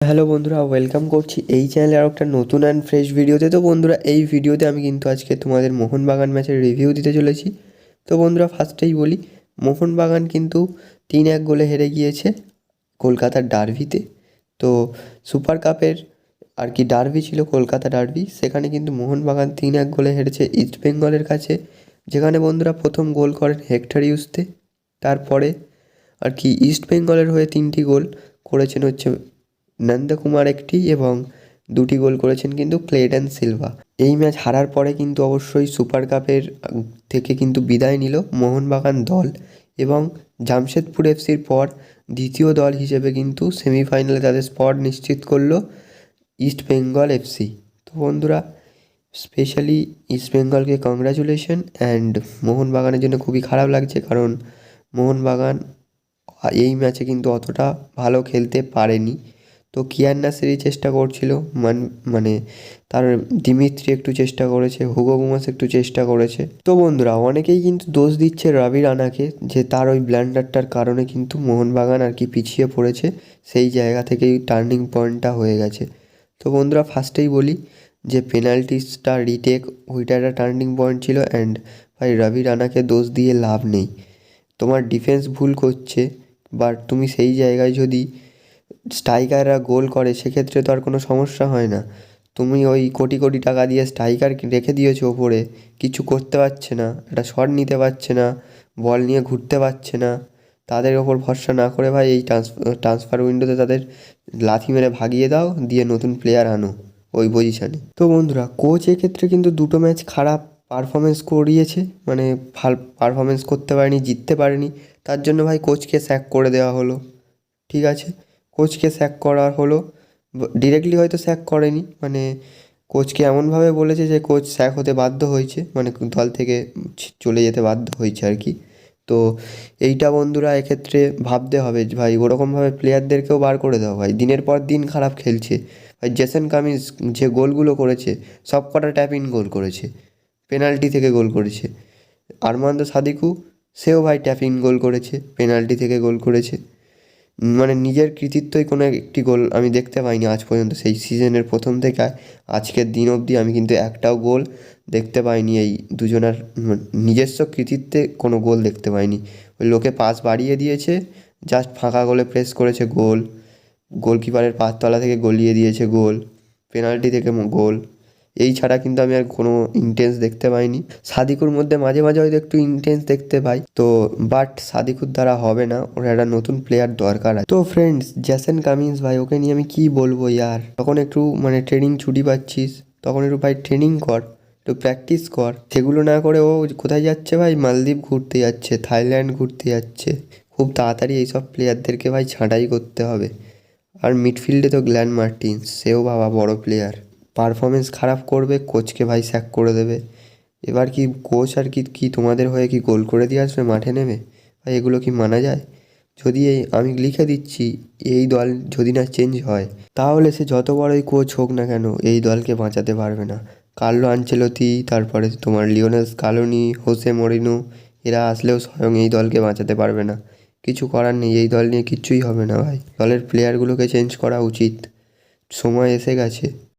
Hello বন্ধুরা welcome করছি এই চ্যানেলে আর একটা নতুন অ্যান্ড ফ্রেশ ভিডিওতে তো। বন্ধুরা, এই ভিডিওতে আমি কিন্তু আজকে তোমাদের মোহনবাগান ম্যাচের রিভিউ দিতে চলেছি। তো বন্ধুরা ফার্স্টেই বলি, মোহনবাগান কিন্তু তিন এক গোলে হেরে গিয়েছে কলকাতার ডার্ভিতে। তো সুপার কাপের আর কি ডার্ভি ছিল কলকাতা ডার্ভি, সেখানে কিন্তু মোহনবাগান তিন এক গোলে হেরেছে ইস্ট বেঙ্গলের কাছে। যেখানে বন্ধুরা প্রথম গোল করেন হেক্টর ইউসতে তারপরে আর কি ইস্ট বেঙ্গলের হয়ে তিনটি গোল করেছেন হচ্ছে নন্দকুমার একটি এবং দুটি গোল করেছেন কিন্তু ক্লেডেন সিলভা। এই ম্যাচ হারার পরে কিন্তু অবশ্যই সুপার কাপের থেকে কিন্তু বিদায় নিল মোহনবাগান দল এবং জামশেদপুর এফসির পর দ্বিতীয় দল হিসেবে কিন্তু সেমিফাইনালে তাদের স্পট নিশ্চিত করল ইস্ট বেঙ্গল এফসি তো বন্ধুরা, স্পেশালি ইস্ট বেঙ্গলকে কংগ্রাচুলেশন অ্যান্ড মোহনবাগানের জন্য খুবই খারাপ লাগছে কারণ মোহনবাগান এই ম্যাচে কিন্তু অতটা ভালো খেলতে পারেনি। তো কিয়ান নাসিরি চেষ্টা করছিল, মান মানে তার দিমিত্রি একটু চেষ্টা করেছে, হুগো বুমাস একটু চেষ্টা করেছে। তো বন্ধুরা, অনেকেই কিন্তু দোষ দিচ্ছে রবি রানাকে যে তার ওই ব্ল্যান্ডারটার কারণে কিন্তু মোহনবাগান আর কি পিছিয়ে পড়েছে, সেই জায়গা থেকেই টার্নিং পয়েন্টটা হয়ে গেছে। তো বন্ধুরা, ফার্স্টেই বলি যে পেনাল্টিসটা রিটেক, ওইটা একটা টার্নিং পয়েন্ট ছিল অ্যান্ড ভাই রবি রানাকে দোষ দিয়ে লাভ নেই। তোমার ডিফেন্স ভুল করছে, বাট তুমি সেই জায়গায় যদি স্ট্রাইকাররা গোল করে, সেক্ষেত্রে তো আর কোনো সমস্যা হয় না। তুমি ওই কোটি কোটি টাকা দিয়ে স্ট্রাইকার রেখে দিয়েছ ওপরে, কিছু করতে পারছে না, একটা শট নিতে পারছে না বল নিয়ে ঘুরতে পারছে না। তাদের ওপর ভরসা না করে ভাই এই ট্রান্সফার উইন্ডোতে তাদের লাথি মেরে ভাগিয়ে দাও, দিয়ে নতুন প্লেয়ার আনো ওই পজিশানে তো বন্ধুরা কোচ এক্ষেত্রে কিন্তু দুটো ম্যাচ খারাপ পারফরমেন্স করিয়েছে মানে ভালো পারফরমেন্স করতে পারেনি, জিততে পারেনি, তার জন্য ভাই কোচকে স্যাক করে দেওয়া হলো। ঠিক আছে? কোচকে স্যাক করা হলো। ডিরেক্টলি হয়তো স্যাক করেনি। মানে কোচকে এমনভাবে বলেছে যে কোচ স্যাক হতে বাধ্য হয়েছে। মানে দল থেকে চলে যেতে বাধ্য হয়েছে আর কি। তো এইটা বন্ধুরা এক্ষেত্রে ভাবতে হবে ভাই, ওরকমভাবে প্লেয়ারদেরকেও বার করে দাও ভাই। দিনের পর দিন খারাপ খেলছে। ভাই জেসন কামিজ যে গোলগুলো করেছে সব কটা ট্যাপ ইন গোল করেছে। পেনাল্টি থেকে গোল করেছে। আরমান্দ সাদিকু, সেও ভাই ট্যাপ গোল করেছে। পেনাল্টি থেকে গোল করেছে। মানে নিজের কৃতিত্বই কোনো একটি গোল আমি দেখতে পাইনি আজ পর্যন্ত। সেই সিজনের প্রথম থেকে আজকের দিন অবধি আমি কিন্তু একটাও গোল দেখতে পাইনি। এই দুজনার নিজস্ব কৃতিত্বে কোনো গোল দেখতে পাইনি। ওই লোকে পাস বাড়িয়ে দিয়েছে জাস্ট ফাঁকা গোলে প্রেস করেছে গোল। গোলকিপারের পাততলা থেকে গলিয়ে দিয়েছে গোল। পেনাল্টি থেকে গোল। এই ছাড়া কিন্তু আমি আর কোনো ইন্টেন্স দেখতে পাইনি। সাদিকুর মধ্যে মাঝে মাঝে হয়তো একটু ইন্টেন্স দেখতে পাই। তো বাট সাদিকুর দ্বারা হবে না। ওর একটা নতুন প্লেয়ার দরকার আছে। তো ফ্রেন্ডস জ্যাসেন কামিন্স ভাই, ওকে নিয়ে আমি কি বলব ইয়ার? তখন একটু মানে ট্রেনিং ছুটি পাচ্ছিস। তখন একটু ভাই ট্রেনিং কর, একটু প্র্যাকটিস কর। সেগুলো না করে ও কোথায় যাচ্ছে ভাই? মালদ্বীপ ঘুরতে যাচ্ছে, থাইল্যান্ড ঘুরতে যাচ্ছে। খুব তাড়াতাড়ি এইসব প্লেয়ারদেরকে ভাই ছাঁটাই করতে হবে। আর মিডফিল্ডে তো গ্ল্যান মার্টিন্স সেও বাবা বড় প্লেয়ার পারফরমেন্স খারাপ করবে কোচকে ভাই স্যাক করে দেবে। এবার কি কোচ আর কি কি তোমাদের হয়ে কি গোল করে দিয়ে আসবে, মাঠে নেমে ভাই, এগুলো কি মানা যায়? যদি এই, আমি লিখে দিচ্ছি, এই দল যদি না চেঞ্জ হয়, তাহলে সে যত বড়ই কোচ হোক না কেন, এই দলকে বাঁচাতে পারবে না। কার্লো আনচেলতি তারপরে তোমার লিওনেল স্কালোনি, হোসে মরিনো, এরা আসলেও স্বয়ং এই দলকে বাঁচাতে পারবে না। কিছু করার নেই, এই দল নিয়ে কিচ্ছুই হবে না ভাই। দলের প্লেয়ারগুলোকে চেঞ্জ করা উচিত। সময় এসে গেছে।